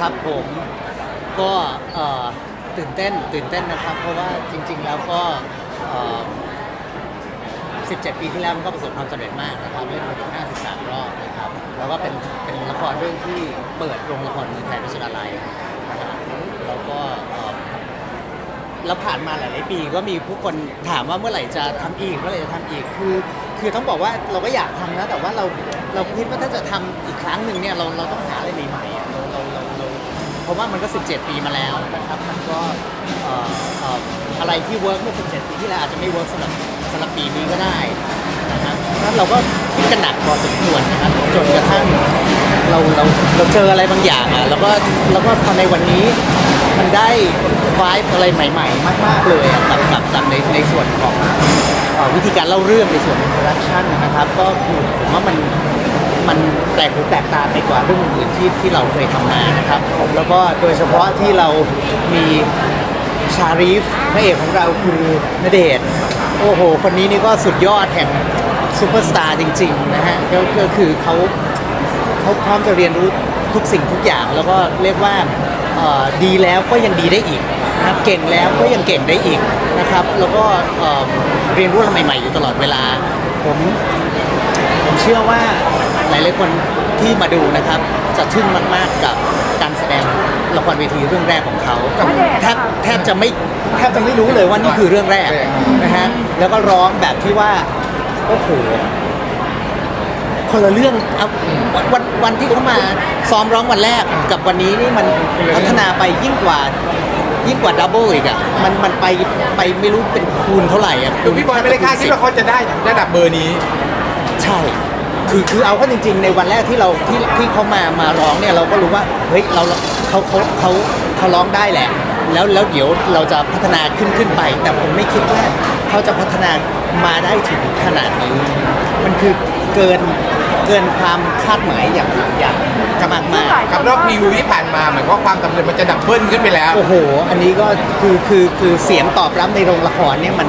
ครับผมก็ตื่นเต้นตื่นเต้นนะครับ เพราะว่าจริง ๆ แล้วก็ 17 ปีที่แล้วมันก็ประสบความสำเร็จมากนะครับเล่นมาถึง53 รอบนะครับ แล้วก็เป็นเป็นละครเรื่องที่เปิดโรงละครเมืองไทยรัชดาลัยนะครับแล้วก็แล้วผ่านมาหลาย ๆ ปีก็มีผู้คนถามว่าเมื่อไหร่จะทำอีกเมื่อไหร่จะทำอีกคือ คือต้องบอกว่าเราก็อยากทำนะแต่ว่าเราเราคิดว่าถ้าจะทำอีกครั้งหนึ่งเนี่ยเราเราต้องหาอะไรใหม่ๆ ราะว่ามันก็ 17 ปีมาแล้วนะครับมันก็เอ่อเอ่ออะไรที่เวิร์กเมื่อ 17 ปีที่แล้วอาจจะไม่เวิร์กสำหรับสำหรับปีนี้ก็ได้นะครับนั้นเราก็คิดกันหนักพอสมควรนะครับจนกระทั่งเราเราเราเจออะไรบางอย่างอะแล้วก็แล้วก็พอในวันนี้มันได้วายอะไรใหม่ ๆ มาก ๆ เลยอะกับกับกับในในส่วนของ เอ่อวิธีการเล่าเรื่องในส่วนของโปรดักชันนะครับ ก็คือผมว่ามัน มันแปลกหูแปลกตาไปกว่าเรื่องอื่นๆที่ที่เราเคยทำมานะครับผมแล้วก็โดยเฉพาะที่เรามีชารีฟพระเอกของเราคือนเดชน์โอ้โห คนนี้นี่ก็สุดยอดแห่งซูเปอร์สตาร์จริง ๆ นะฮะก็ก็คือเขาเขาพร้อมจะเรียนรู้ทุกสิ่งทุกอย่างแล้วก็เรียกว่าเอ่อดีแล้วก็ยังดีได้อีกนะครับเก่งแล้วก็ยังเก่งได้อีกนะครับ แล้วก็เอ่อเรียนรู้อะไรใหม่ ๆ อยู่ตลอดเวลา ผมผมเชื่อว่า หลายๆคนที่มาดูนะครับ จะทึ่งมากๆกับการแสดงละครเวทีเรื่องแรกของเขาแทบแทบจะไม่แทบจะไม่รู้เลยว่านี่คือเรื่องแรกนะฮะแล้วก็ร้องแบบที่ว่าโอ้โหคนละเรื่องเอาวันวันวันที่เขามาซ้อมร้องวันแรกกับวันนี้นี่มันพัฒนาไปยิ่งกว่ายิ่งกว่าดับเบิลอีกอะมันมันไปไปไม่รู้เป็นคูณเท่าไหร่อะคือพี่บอยไม่ได้คาดคิดว่าเขาจะได้ระดับเบอร์นี้ ใช่ คือคือเอาเข้าจริง ๆ ในวันแรกที่เราที่ที่เขามามาร้องเนี่ยเราก็รู้ว่าเฮ้ยเราเขาเขาเขาเขาร้องได้แหละ แล้วแล้วเดี๋ยวเราจะพัฒนาขึ้นขึ้นไป แต่ผมไม่คิดว่าเขาจะพัฒนามาได้ถึงขนาดนี้ มันคือเกินเกินความคาดหมายอย่างอย่างมากมากๆกับรอบพรีวิวที่ผ่านมาเหมือนว่าความสำเร็จมันจะดับเบิลขึ้นไปแล้ว โอ้โห อันนี้ก็คือคือคือเสียงตอบรับในโรงละครเนี่ยมัน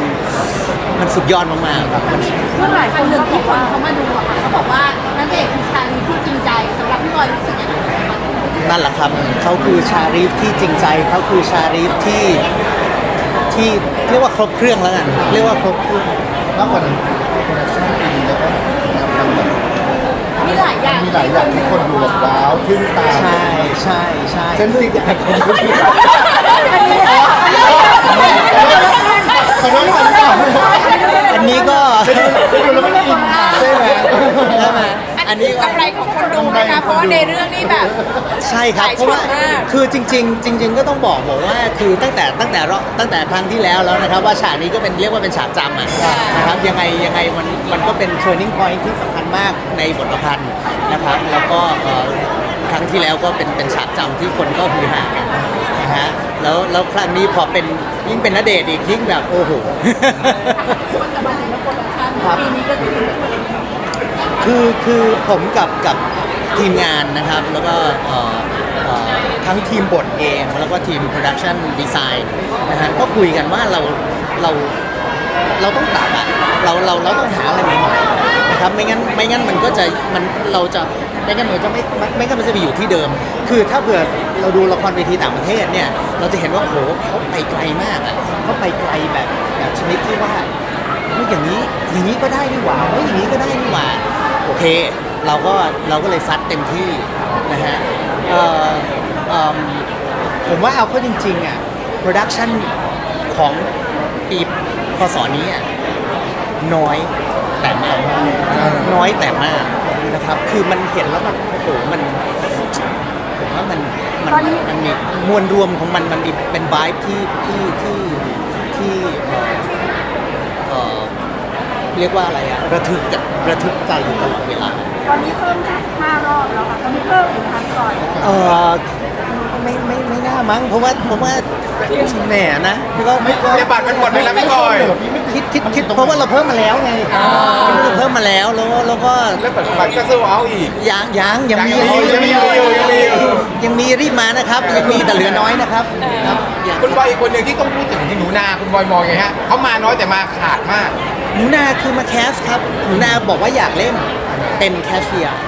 มันสุดยอดมากๆครับมันเมื่อหลายคนที่คนเขา นั่นแหละครับเขาคือชารีฟที่จริงใจเขาคือชารีฟที่ที่เรียกว่าครบเครื่องแล้วกันเรียกว่าครบเครื่องมากกว่านั้นโปรดักชั่นดีแล้วก็ทำแบบมีหลายอย่างมีหลายอย่างที่คนดูแบบว้าวทึ่งตาใช่ใช่ใช่เส้นซิกอย่างคนดูขอโทษค่ะพี่ก่อนอันนี้ก็ไปดูแล้วไม่ได้อินใช่ไหมใช่ไหม อันนี้ก็กำไรของคนดูนะคะเพราะว่าในเรื่องนี้แบบ ใช่ครับ หลายเพราะว่าช็อตมาก คือจริง ๆ จริง ๆ ก็ต้องบอกบอกว่าคือตั้งแต่ตั้งแต่รอบตั้งแต่ครั้งที่แล้วแล้วนะครับว่าฉากนี้ก็เป็นเรียกว่าเป็นฉากจำอะนะครับยังไงยังไงมันมันก็เป็น turning point ที่สำคัญมากในบทประพันธ์นะครับ แล้วก็เอ่อครั้งที่แล้วก็เป็นเป็นฉากจำที่คนก็ฮือฮากันนะฮะแล้วแล้วครั้งนี้พอเป็นยิ่งเป็นนเดชน์อีกยิ่งแบบโอ้โห คนจะมาถึงแล้วคนละคันครับปีนี้ก็คือ คือคือผมกับกับทีมงานนะครับ แล้วก็เอ่อเอ่อทั้งทีมบทเองแล้วก็ทีมโปรดักชันดีไซน์นะฮะก็คุยกันว่าเราเราเราต้องตัดอะเราเราเราต้องหาอะไรใหม่ๆนะครับไม่งั้นไม่งั้นมันก็จะมันเราจะไม่งั้นมันจะไม่ไม่ไม่งั้นมันจะไปอยู่ที่เดิม คือถ้าเผื่อเราดูละครเวทีต่างประเทศเนี่ยเราจะเห็นว่าโอ้โหเขาไปไกลมากอะเขาไปไกลแบบแบบชนิดที่ว่าเฮ้ยอย่างนี้อย่างนี้ก็ได้นี่หว่าเฮ้ยอย่างนี้ก็ได้นี่ หว่าโอเคเราก็เราก็เลยซัดเต็มที่นะฮะเอ่อเอิ่มผมว่าเอาเข้าจริงๆอะโปรดักชันของปีพศนี้อะน้อยแต่มากน้อยแต่มากนะครับ คือมันเห็นแล้วมันโอ้โหมันผมว่ามันมันมันมีมวลรวมของมันมันมีเป็นวายที่ที่ที่ที่เอ่อเอ่อ เรียกว่าอะไรอะระทึกอะระทึกใจอยู่ตลอดเวลาตอนนี้เพิ่มจากห้ารอบแล้วค่ะตอนนี้เพิ่มอีกครั้งก่อนเออไม่ไม่ไม่น่ามั้งเพราะว่าเพราะว่าแหมนะก็ไม่ก็เดี๋ยวบัตรมันหมดไปแล้วพี่บอยคิดคิดคิดเพราะว่าเราเพิ่มมาแล้วไงเราเพิ่มมาแล้วแล้วแล้วก็แล้วบัตรบัตรก็สู้เอาอีกยังยังยังมียังมีอยู่ยังมีอยู่ยังมีรีบมานะครับยังมีแต่เหลือน้อยนะครับครับยังคุณบอยอีกคนหนึ่งที่ต้องพูดถึงที่หนูนาคุณบอยมองไงฮะเขามาน้อยแต่มาขาดมาก หนูนาคือมาแคสครับหนูนาบอกว่าอยากเล่นเป็นแคชเชียร์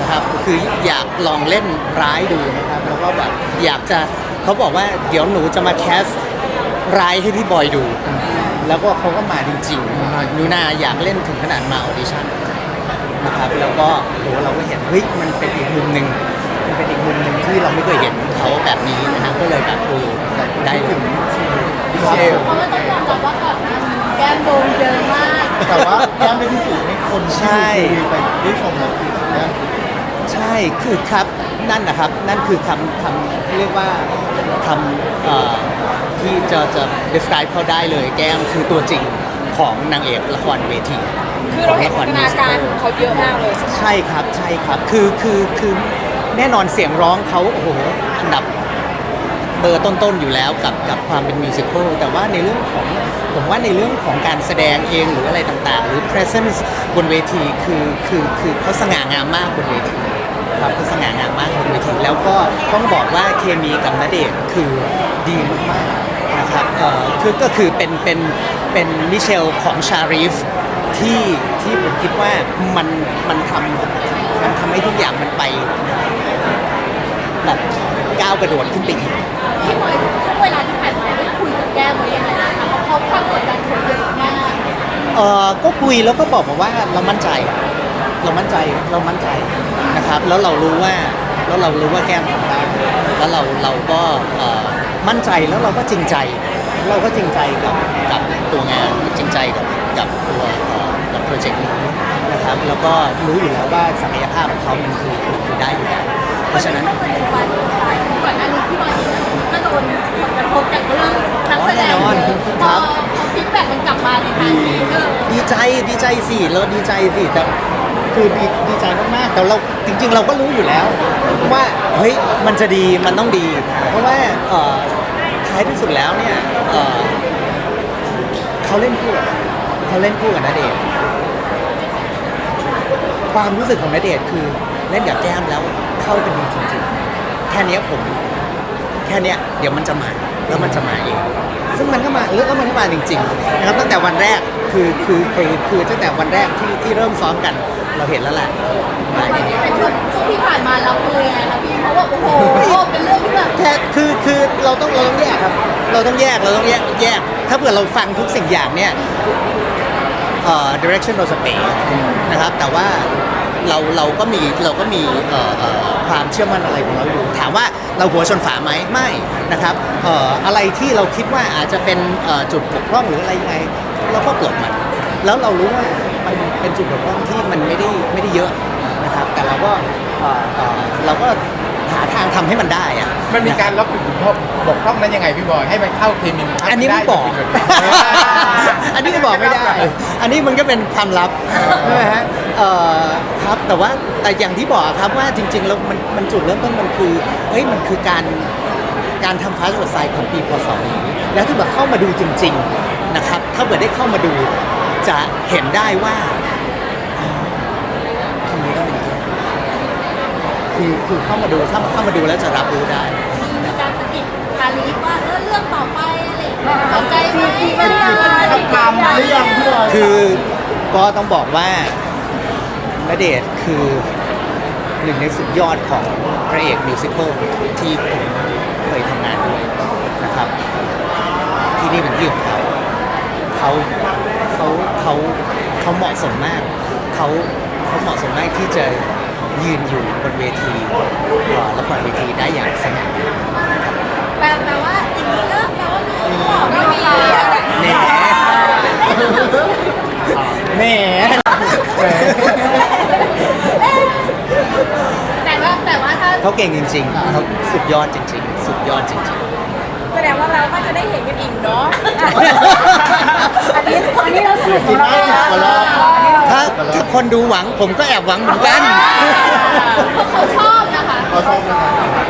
นะครับคืออยากลองเล่นร้ายดูนะครับแล้วก็แบบอยากจะเขาบอกว่าเดี๋ยวหนูจะมาแคสร้ายให้พี่บอยดู แล้วก็เขาก็มาจริงๆหนูนาอยากเล่นถึงขนาดมาออดิชั่นนะครับแล้วก็โหเราก็เห็นเฮ้ยมันเป็นอีกมุมหนึ่งมันเป็นอีกมุมหนึ่งที่เราไม่เคยเห็นเขาแบบนี้นะฮะก็เลยแบบเออได้ถึงพี่เชลเพราะว่าต้องยอมรับว่าก่อนหน้านี้ แก้มโดนเยอะมากแต่ว่าแก้มได้พิสูจน์ให้คนที่ใช่ดูไปได้ชมแล้วคือแก้มใช่คือครับนั่นนะครับ นั่นคือคำคำเรียกว่าคำเอ่อที่จะจะ describe เขาได้เลย แก้มคือตัวจริงของนางเอกละครเวทีคือเราเห็นขพัองฒละคนามิวสิการคลของเขาเยอะมากเลยใช่ครับใช่ครับ คือคือคือแน่นอนเสียงร้องเขาโอ้โหอันดับ เบอร์ต้นๆอยู่แล้วกับกับความเป็นมิวสิควลแต่ว่าในเรื่องของผมว่าในเรื่องของการแสดงเองหรืออะไรต่างๆ หรือ presence บนเวทีคือคือคือเขาสง่างามมากบนเวทีครับเขาสง่างามมากบนเวทีแล้วก็ต้องบอกว่าเคมีกับณเดชน์คือดีมากๆนะครับเอ่อคือก็คือเป็นเป็นเป็นมิเชลของชารีฟที่ที่ผมคิดว่ามันมันทำมันทำให้ทุกอย่างมันไปแบบ ก้าวกระโดดขึ้นไปอีก พี่บอยช่วงเวลาที่ผ่านมาได้คุยกับแก้มไว้ยังไงนะคะเพราะเขาความกดดันเขาเยอะมาก เออก็คุยแล้วก็บอกมาว่าเรามั่นใจ เรามั่นใจเรามั่นใจนะครับ แล้วเรารู้ว่าแล้วเรารู้ว่าแก้มทำได้แล้วเราเราก็เอ่อมั่นใจแล้วเราก็จริงใจ เราก็จริงใจกับกับตัวงานจริงใจกับกับตัวเอ่อกับโปรเจกต์นี้นะครับ แล้วก็รู้อยู่แล้วว่าศักยภาพของเขามันคือมันคือได้อยู่แล้วเพราะฉะนั้นก็เลยวัน ก่อนหน้านี้พี่บอยก็โดนผลกระทบจากเรื่องนักแสดงอ๋อแน่นอนพครัอบ พอฟีดแบ็กมันกลับมาในทางดีก็ดีใจดีใจสิเราดีใจสิแต่คือดีดีใจมากๆแต่เราจริง ๆ เราก็รู้อยู่แล้ว ว่าเฮ้ยมันจะดีมันต้องดี เพราะว่าเอ่อท้ายที่สุดแล้วเนี่ยเอ่อเขาเล่นคู่กับเขาเล่นคู่กับณเดชน์ความรู้สึกของณเดชน์คือเล่นกับแก้มแล้วเข้ากันดีจริงๆแค่เนี้ยผม แค่เนี้ยเดี๋ยวมันจะมา แล้วมันจะมาเอง ซึ่งมันก็มาเออแล้วมันก็มาจริงๆนะครับตั้งแต่วันแรกคือคือคือคือตั้งแต่วันแรกที่ที่เริ่มซ้อมกันเราเห็นแล้วแหละมาอย่างนี้แต่ช่วงช่วงที่ผ่านมาเราคือยังไงคะพี่เพราะว่าโอ้โหเป็นเรื่องที่แบบ แค่คือคือเราต้องเราต้องแยกครับ เราต้องแยกเราต้องแยกแยก ถ้าเผื่อเราฟังทุกสิ่งอย่างเนี่ยเอ่อ direction เราจะเป๋นะครับแต่ว่า เราเราก็มีเราก็มีเอ่อเอ่อความเชื่อมั่นอะไรของเราอยู่ ถามว่าเราหัวชนฝาไหมไม่นะครับเอ่ออะไรที่เราคิดว่าอาจจะเป็นเอ่อจุดบกพร่องหรืออะไรยังไงเราก็ปลดมันแล้วเรารู้ว่ามันเป็นจุดบกพร่องที่มันไม่ได้ไม่ได้เยอะนะครับ แต่เราก็เอ่อเอ่อเราก็หาทางทำให้มันได้อะมันมีการล็อกจุดบกพร่องนั้นยังไงพี่บอยให้มันเข้าเคมีมัเข้าอันนี้ไม่บอกด้อันนี้ก็บอกไม่ได้ อันนี้มันก็เป็นความลับใช่ไหมฮะ เอ่อครับแต่ว่าแต่อย่างที่บอกครับว่าจริงๆแล้วมันมันจุดเริ่มต้นมันคือเฮ้ยมันคือการการทำฟาสต์วอร์ไซด์ของปีพศนี้แล้วถ้าเกิดเข้ามาดูจริง ๆนะครับ ถ้าเกิดได้เข้ามาดูจะเห็นได้ว่าอ๋อทำไมต้องเป็นอย่างนี้คือคือเข้ามาดูถ้าเข้ามาดูแล้วจะรับรู้ได้ มีการสะกิดคาลีฟว่าเออเรื่องต่อไปอะไรอย่างเงี้ยสนใจไหมทำหรือยังพี่บอย คือก็ต้องบอกว่า ณเดชน์คือหนึ่งในสุดยอดของพระเอกมิวสิควลที่ผมเคยทำงานด้วยนะครับ ที่นี่เป็นที่ของเขาเขาเขาเขาเขาเหมาะสมมากเขาเขาเหมาะสมมากที่จะยืนอยู่บนเวทีละครเวทีได้อย่างสง่างาม แปลแปลว่าอย่างนี้ก็แปลว่ามีบอก ก็ ก็ มี มี แหมแหม แต่ว่าแต่ว่าถ้า เขาเก่งจริงๆเขาสุดยอดจริง ๆ สุดยอดจริงแสดงว่าเราก็จะได้เห็นกันอีกเนาะ อันนี้อันนี้เราสนุกกินมากห้าสิบกว่ารอบๆถ้าถ้าคนดูหวังผมก็แอบหวังเหมือนกันเพราะเขาชอบนะคะเขาชอบนะครับ